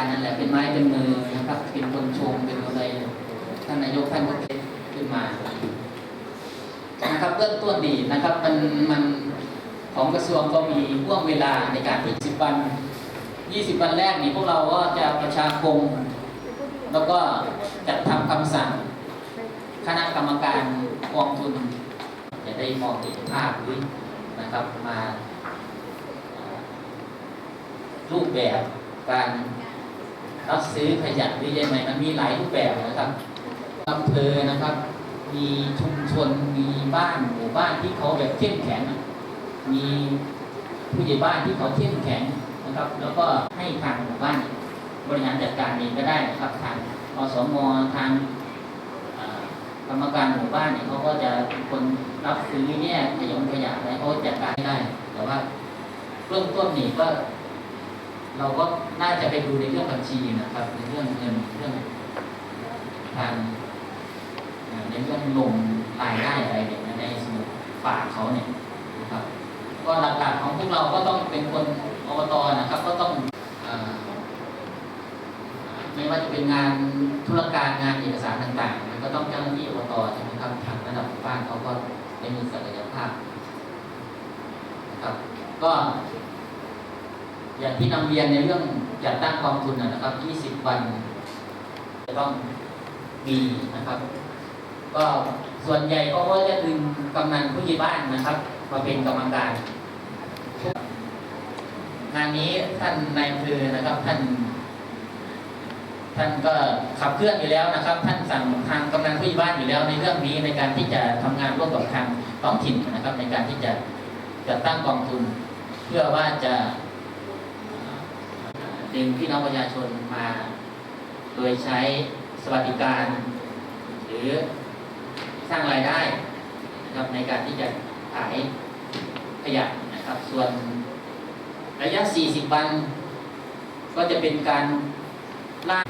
การนั่นแหละเป็นไม้เป็นมือนะครับ เป็นคนชมเป็นอะไรท่านนายกท่านก็เทขึ้นมานะครับเริ่มต้นดีนะครับมันมันของกระทรวงก็มีห่วงเวลาในการที่สิบวันยี่สิบวันแรกนี่พวกเราก็จะประชาคม แล้วก็จัดทำคำสั่งคณะกรรมการกองทุน จะได้มองเห็นภาพหรือนะครับมารูปแบบการ รับซื้อขยะหรือยังไงมันมีหลายรูปแบบนะครับอำเภอนะครับ มีชุมชนมีบ้านหมู่บ้านที่เขาแบบเข้มแข็งมีผู้ใหญ่บ้านที่เขาเข้มแข็งนะครับ แล้วก็ให้ทางหมู่บ้านบริหารจัดการเองก็ได้นะครับทางอสมทางกรรมการหมู่บ้านเนี่ยเขาก็จะเป็นคนรับซื้อแยขยงขยะอะไรเขาจัดการได้ แต่ว่าเริ่มต้นนี่ก็ เราก็น่าจะไปดูในเรื่องบัญชีนะครับ ในเรื่องเงินเรื่องทางในเรื่องลงรายได้อะไรเนี่ยในสมุดฝากเขาเนี่ยนะครับ ก็หลักๆของพวกเราก็ต้องเป็นคนอบตนะครับ ก็ต้องไม่ว่าจะเป็นงานธุรการงานเอกสารต่างๆ มันก็ต้องเจ้าหน้าที่อบตใช่ไหมครับทางระดับหมู่บ้านเขาก็ได้มีศักยภาพนะครับ ก็ อย่างที่นำเรียนในเรื่องจัดตั้งกองทุนนะครับ 20 วันจะต้องมีนะครับ ก็ส่วนใหญ่ก็จะดึงกำนันผู้ใหญ่บ้านนะครับ มาเป็นกรรมการงานนี้ท่านนายอำเภอนะครับ ท่าน ท่านก็ขับเคลื่อนอยู่แล้วนะครับ ท่านสั่งทางกำนันผู้ใหญ่บ้านอยู่แล้วในเรื่องนี้ในการที่จะทำงานร่วมกับทางท้องถิ่นนะครับ ในการที่จะจัดตั้งกองทุน เพื่อว่าจะ ดึงพี่น้องประชาชนมา โดยใช้สวัสดิการ หรือสร้างรายได้นะครับในการที่จะขายขยะนะครับ ส่วนระยะ 40 วัน ก็จะเป็นการล่าง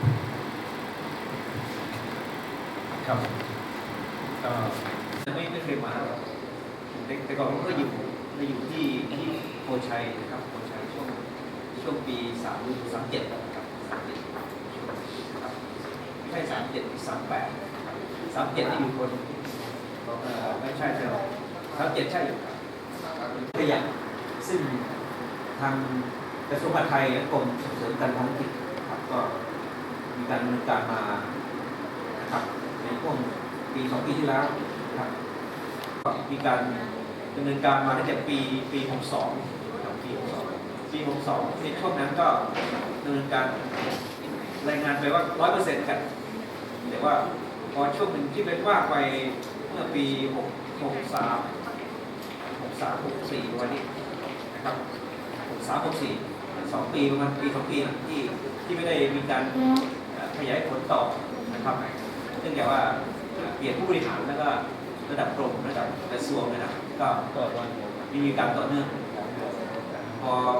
ครับก็ไม่ไม่เคยมาแต่ก่อนผมก็อยู่อยู่ที่ที่โพชัยนะครับโพช ช่วงปีสามสามเจ็ดครับสามเจ็ดครับไม่ใช่สามเจ็ดสามแปดสามเจ็ดนี่อยู่คนเอ่อไม่ใช่ใช่หรอสามเจ็ดใช่อยู่ครับตัวอย่างซึ่งทางกระทรวงมหาดไทยและกรมส่งเสริมการท้องถิ่นครับก็มีการดำเนินการมาครับในช่วงปีสองปีที่แล้วครับก็มีการดำเนินการมาตั้งแต่ปีปี 62นะครับปี62 ปี 62ในช่วงนั้นก็ดำเนินการรายงานไปว่า 100%กัน แต่ว่าพอช่วงหนึ่งที่เป็นว่าไปเมื่อปี6 63 63 64 วันนี้นะครับ 63 64สองปีประมาณปีสองปีนะที่ที่ไม่ได้มีการเอ่อขยายผลต่อนะครับเนื่องจากว่าเปลี่ยนผู้บริหารแล้วก็ระดับกรมระดับกระทรวงนะครับก็ไม่มีการต่อเนื่องพอมา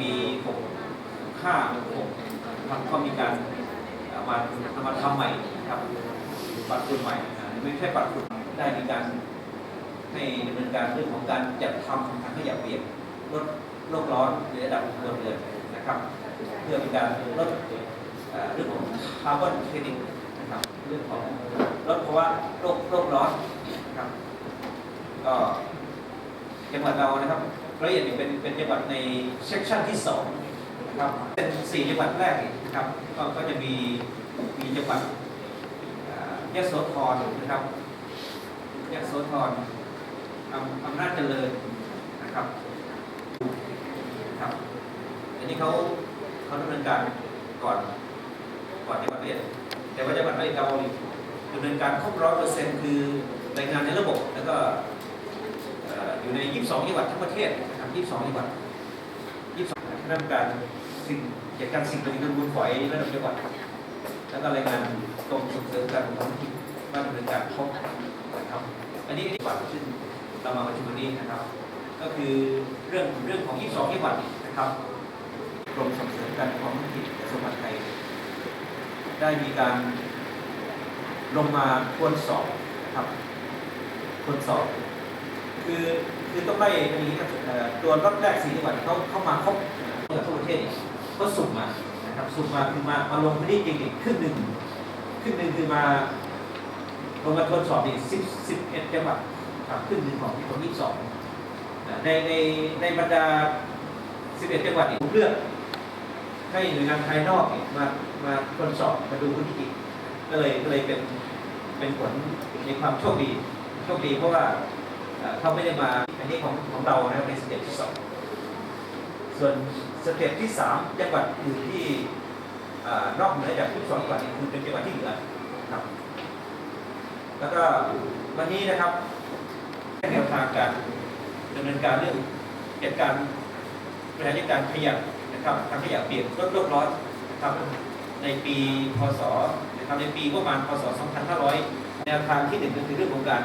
ปี6 5 6ครับก็มีการเอามาเอามาทำใหม่นะครับปรับปรุงใหม่ไม่ใช่ปรับปรุงได้มีการให้ดำเนินการเรื่องของการจัดทำถังขยะเปียกลดโลกร้อนในระดับครัวเรือนนะครับ เพื่อเป็นการลดเอ่อเรื่องของคาร์บอนเครดิตนะครับเรื่องของลดภาวะโลกโลกร้อนนะครับก็จังหวัดเรานะครับ ละเอียดเป็นเป็นจังหวัดในเซกชันที่สองนะครับเป็นสี่จังหวัดแรกนะครับก็ก็จะมีมีจังหวัดเอ่อยโสธรนะครับยะโสธรอำนาจเจริญนะครับครับอันนี้เขาเขาดำเนินการก่อนก่อนจังหวัดเอียดแต่ว่าจังหวัดละเอียดเราดำเนินการครบร้อยเปอร์เซ็นต์คือรายงานในระบบแล้วก็ อยู่ใน 22 จังหวัดทั้งประเทศนะครับ 22 จังหวัด 22คณะกรรมการสิ่งจัดการสิ่งปฏิกูลฝอยระดับจังหวัด แล้วก็รายงานกรมส่งเสริมการท้องถิ่นว่าดำเนินการครบนะครับ อันนี้ดีกว่าซึ่งเรามาประชุมวันนี้นะครับ ก็คือเรื่องเรื่องของ 22 จังหวัดนะครับกรมส่งเสริมการท้องถิ่นกระทรวงมหาดไทย ได้มีการลงมาทวนสอบนะครับทวนสอบ คือคือต้องได้อย่างนี้ครับตัวรอบแรกสี่จังหวัดเขาเข้ามาครบเมื่อทั่วประเทศเขาสุ่มมานะครับสูบมาคือมามาลงพื้นที่จริงอีกครึ่งหนึ่งครึ่งหนึ่งคือมาลงมาทดสอบอีกสิบสิบเอ็ดจังหวัดครับครึ่งหนึ่งของของยี่สองในในในบรรดาสิบเอ็ดจังหวัดอีกผมเลือกให้หน่วยงานภายนอกมามาทดสอบมาดูพื้นที่จริงก็เลยก็เลยเป็นเป็นผลในความโชคดีโชคดีเพราะว่า เขาไม่ได้มาอันนี้ของของเรานะครับในสเต็ปที่สองส่วนสเต็ปที่สามจังหวัดอื่นที่นอกเหนือจากที่สองจังหวัดนี้คือเป็นจังหวัดที่เหลือครับ แล้วก็วันนี้นะครับแนวทางการดำเนินการเรื่องจัดการบริหารจัดการขยะนะครับทางขยะเปลี่ยกลดโลกร้อนนะครับในปีพศนะครับในปีประมาณพศ 2500 แนวทางที่หนึ่งก็คือเรื่องของการ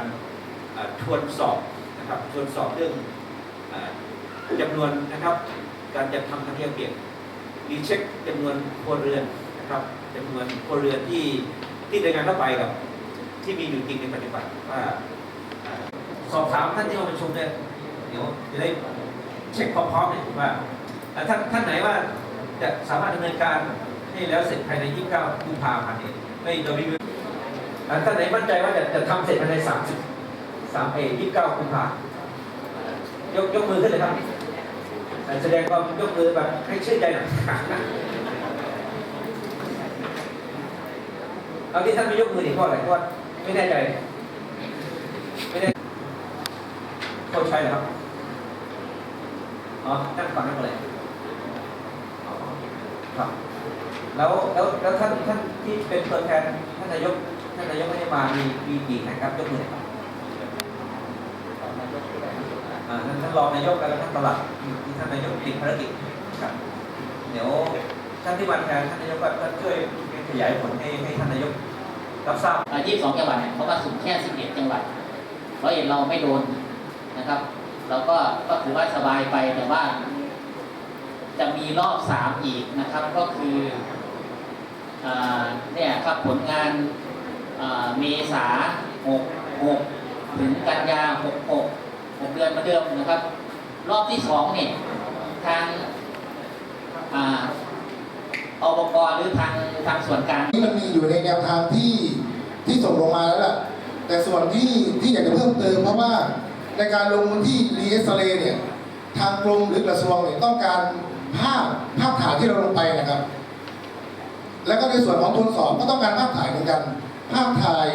ทวนสอบนะครับทวนสอบเรื่องอาจำนวนนะครับ การจัดทำทางขยะเปียกรีเช็คจำนวนครัวเรือนนะครับจำนวนครัวเรือนที่ที่รายงานเข้าไปกับที่มีอยู่จริงในปัจจุบันว่าสอบถามท่านที่มาประชุมเนี่ยเดี๋ยวจะได้เช็คพร้อมๆเนี่ยว่าอ่าท่านท่านไหนว่าจะสามารถดำเนินการให้แล้วเสร็จภายใน 29กุมภาพันธ์นี้ไม่โดยไม่มีอ่าท่านไหนมั่นใจว่าจะจะทำเสร็จภายใน 30 3เอ29กุมภาพันธ์ยกยกมือขึ้นเลยครับ แสดงความยกมือแบบให้ชื่นใจหน่อยเอาที่ท่านไม่ยกมือนี่เพราะอะไรเพราะไม่แน่ใจ ไม่ได้เข้าใช่เหรอครับอ๋อท่านฟังนั่นเลยอ๋อครับ แล้วแล้วแล้วท่านท่านที่เป็นตัวแทนท่านนายกท่านนายกไม่ได้มามีมีกี่แห่งครับยกมือครับอ่านรองนายกแล้วก็ท่านประหลัดที่ท่านนายกติดภารกิจครับเดี๋ยวท่านที่มาแทนท่านนายกก็ช่วยขยายผลให้ให้ท่านนายกรับทราบยี่สิบสองจังหวัดเนี่ยเขาก็สุ่มแค่สิบเอ็ดจังหวัดเร้อยเอ็ดเราไม่โดนนะครับ เราก็ก็ถือว่าสบายไปแต่ว่า จะมีรอบสามอีกนะครับก็คือเนี่ยครับผลงานเมษาหกหกถึงกันยาหกหก เดือนมาเดิมนะครับ รอบที่สองเนี่ยทางอาอบกหรือทางทางส่วนกลางที่มันมีอยู่ในแนวทางที่ที่ส่งลงมาแล้วล่ะแต่ส่วนที่ที่อยากจะเพิ่มเติมเพราะว่าในการลงพื้นที่รีเอสเรเนี่ยทางกรมหรือกระทรวงเนี่ยต้องการภาพภาพถ่ายที่เราลงไปนะครับ แล้วก็ในส่วนของทวนสอบก็ต้องการภาพถ่ายเหมือนกัน ภาพถ่าย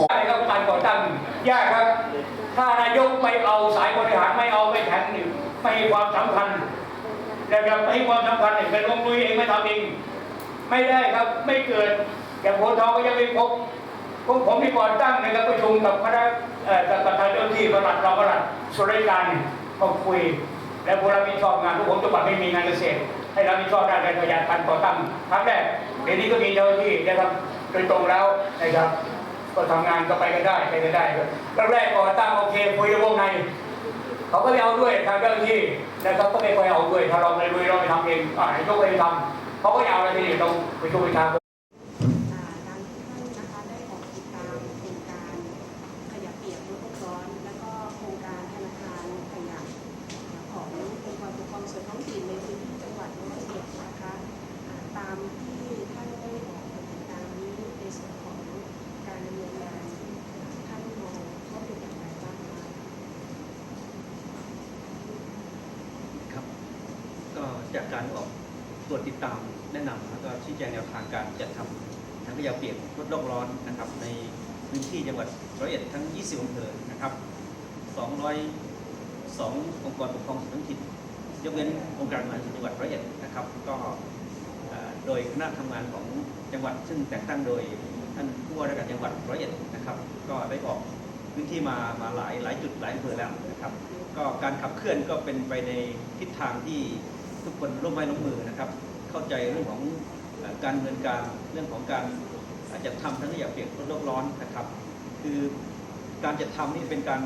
ของใช่ครับการก่อตั้งยากครับ ถ้านายกไม่เอาสายบริหารไม่เอาไม่แข็งนี่ไม่ให้ความสำคัญนะครับไม่ให้ความสำคัญเนี่ยเป็นลงมือเองไม่ทำเองไม่ได้ครับไม่เกิดอย่างโพธิ์ทองก็ยังไม่พบพวกผมที่ก่อตั้งนะครับประชุมกับคณะเอ่อกับประธานเจ้าหน้าที่ประหลัดรองประหลัดส่วนราชการมาคุย และผู้รับผิดชอบงานทุกผมจังหวัดไม่มีงานเกษตรให้รับผิดชอบด้านการขยายการก่อตั้งครั้งแรกเดี๋ยวนี้ก็มีเจ้าหน้าที่นะครับโดยตรงแล้วนะครับ ก็ทำงานก็ไปกันได้ไปกันได้ก็แรกๆก่อตั้งโอเคคุยกับวงในเขาก็ไม่เอาด้วยทางเจ้าหน้าที่นะครับก็ไม่ค่อยเอาด้วยถ้าเราไม่รวยเราไปทำเองอ่าให้ยกไปทำเขาก็อยาวอะไรทีนี้ต้องไปช่วยทาง อ่าดังที่ท่านนะคะได้ออกติดตามโครงการขยะเปียกลดโลกร้อน และก็โครงการธนาคารขยะขององค์กรปกครองส่วนท้องถิ่นในพื้นที่จังหวัดร้อยเอ็ดนะคะอ่าตามที่ท่านได้ออกติดตามนี้ในส่วนของการดำเนินงานท่านมองว่าเป็นอย่างไรบ้างคะ ครับก็จากการออก ตรวจติดตามแนะนำแล้วก็ชี้แจงแนวทางการจัดทำถังขยะเปียกลดโลกร้อนนะครับ ในพื้นที่จังหวัดร้อยเอ็ดทั้ง 20อำเภอนะครับ202 องค์กรปกครองส่วนท้องถิ่นยกเว้นองค์การบริหารส่วนจังหวัดร้อยเอ็ดนะครับ ก็โดยคณะทำงานของจังหวัด ซึ่งแต่งตั้งโดยท่านผู้ว่าราชการจังหวัดร้อยเอ็ดนะครับ ก็ได้ออกพื้นที่มามาหลายหลายจุดหลายอำเภอแล้วนะครับ ก็การขับเคลื่อนก็เป็นไปในทิศทางที่ ทุกคนร่วมไม้ร่วมมือนะครับ เข้าใจเรื่องของการเนินการเรื่องของการอ่อจัดทำทั้งขยะเปียกลดโลกร้อนนะครับ คือการจัดทำนี่เป็นการ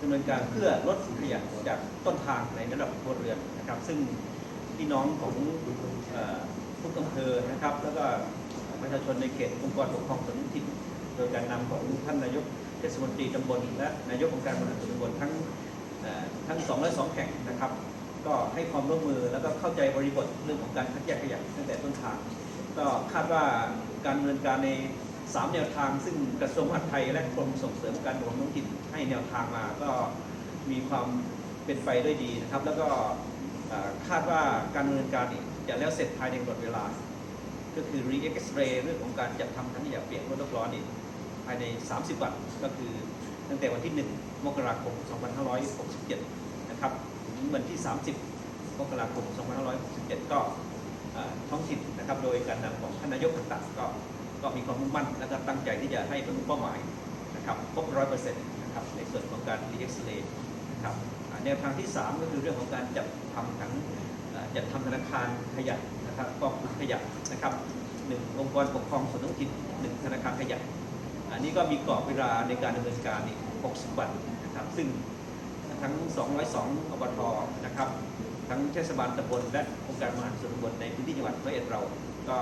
ดำเนินการเพื่อลดขยะจากต้นทางในระดับครัวเรือนนะครับ ซึ่งพี่น้องของทุกอำเภอนะครับ แล้วก็ประชาชนในเขตองค์กรปกครองส่วนท้องถิ่นโดยการนำของท่านนายกเทศมนตรีตำบลและนายกองค์การบริหารส่วนตำบลทั้งเอ่อทั้ง 202 แห่งนะครับ ก็ให้ความร่วมมือแล้วก็เข้าใจบริบทเรื่องของการคัดแยกขยะตั้งแต่ต้นทาง ก็คาดว่าการดำเนินการใน 3 แนวทาง ซึ่งกระทรวงมหาดไทยและกรมส่งเสริมการปกครองท้องถิ่นให้แนวทางมาก็มีความเป็นไปด้วยดีนะครับ แล้วก็คาดว่าการดำเนินการจะแล้วเสร็จภายในกำหนดเวลา ก็คือ re x ray เรื่องของการจัดทำถังขยะเปียกรถโลกร้อนนี่ภายใน 30 วันก็คือตั้งแต่วันที่ 1 มกราคม 2567 นะครับ วันที่ 30มกราคม 2567 ก็ท้องถิ่นนะครับ โดยการนำของท่านนายกต่างๆก็ก็มีความมุ่งมั่นและก็ตั้งใจที่จะให้บรรลุเป้าหมายนะครับครบร้อยเปอร์เซ็นต์นะครับในส่วนของการ re x ray นะครับแนวทางที่ 3 ก็คือเรื่องของการจัดทำถังจัดทำธนาคารขยะนะครับกองทุนขยะนะครับหนึ่งองค์กรปกครองส่วนท้องถิ่นหนึ่งธนาคารขยะอันนี้ก็มีกรอบเวลาในการดำเนินการนี่60 วันนะครับซึ่ง ทั้ง 202 อบทนะครับ ทั้งเทศบาลตำบลและองค์การบริหาส่วนตำบลในพื้นที่จังหวัดร้อยเอ็ดเรา ก็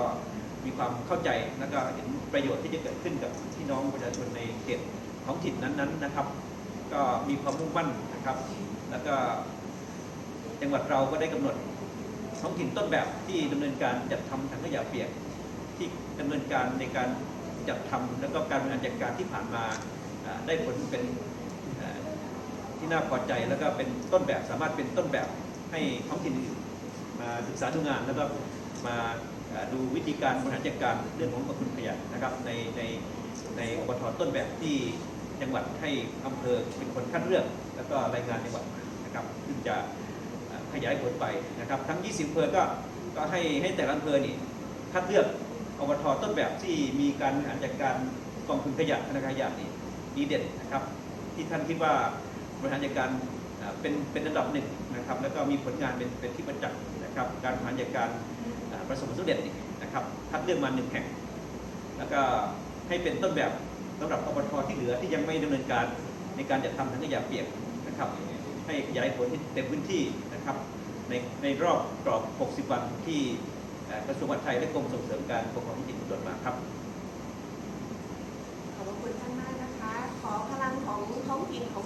มีความเข้าใจและก็เห็นประโยชน์ที่จะเกิดขึ้นกับพี่น้องประชาชนในเขตท้องถิ่นนั้นๆนะครับ ก็มีความมุ่งมั่นนะครับ แล้วก็จังหวัดเราก็ได้กำหนดท้องถิ่นต้นแบบที่ดำเนินการจัดทำถังขยะเปียก ที่ดำเนินการในการจัดทำแล้วก็การบริหารจัดการที่ผ่านมาได้ผลเป็น ที่น่าพอใจแล้วก็เป็นต้นแบบสามารถเป็นต้นแบบให้ท้องถิ่นอื่นมาศึกษาดูงานแล้วก็มาดูวิธีการบริหารจัดการเรื่องของกองทุนขยะนะครับในในในอบทต้นแบบที่จังหวัดให้อำเภอเป็นคนคัดเลือก แล้วก็รายงานจังหวัดมานะครับซึ่งจะขยายผลไปนะครับ ทั้ง 20อำเภอก็ก็ให้ให้แต่ละอำเภอนี่คัดเลือกอบทต้นแบบที่มีการบริหารจัดการกองทุนขยะธนาคารขยะนี่ดีเด่นนะครับ ที่ท่านคิดว่า บริหารจัดการเป็นเป็นอันดับหนึ่งนะครับแล้วก็มีผลงานเป็นเป็นที่ประจักษ์นะครับการบริหารจัดการประสบผลสำเร็จนะครับคัดเลือกมาหนึ่งแห่ง แล้วก็ให้เป็นต้นแบบสำหรับอบทที่เหลือที่ยังไม่ดำเนินการในการจัดทำถังขยะเปียกนะครับให้ขยายผลที่เต็มพื้นที่นะครับในในรอบกรอบ 60 วันที่กระทรวงมหาดไทยและกรมส่งเสริมการปกครองท้องถิ่นกำหนดมาครับ ขอบพระคุณท่านมากนะคะ ขอพลังของท้องถิ่นของ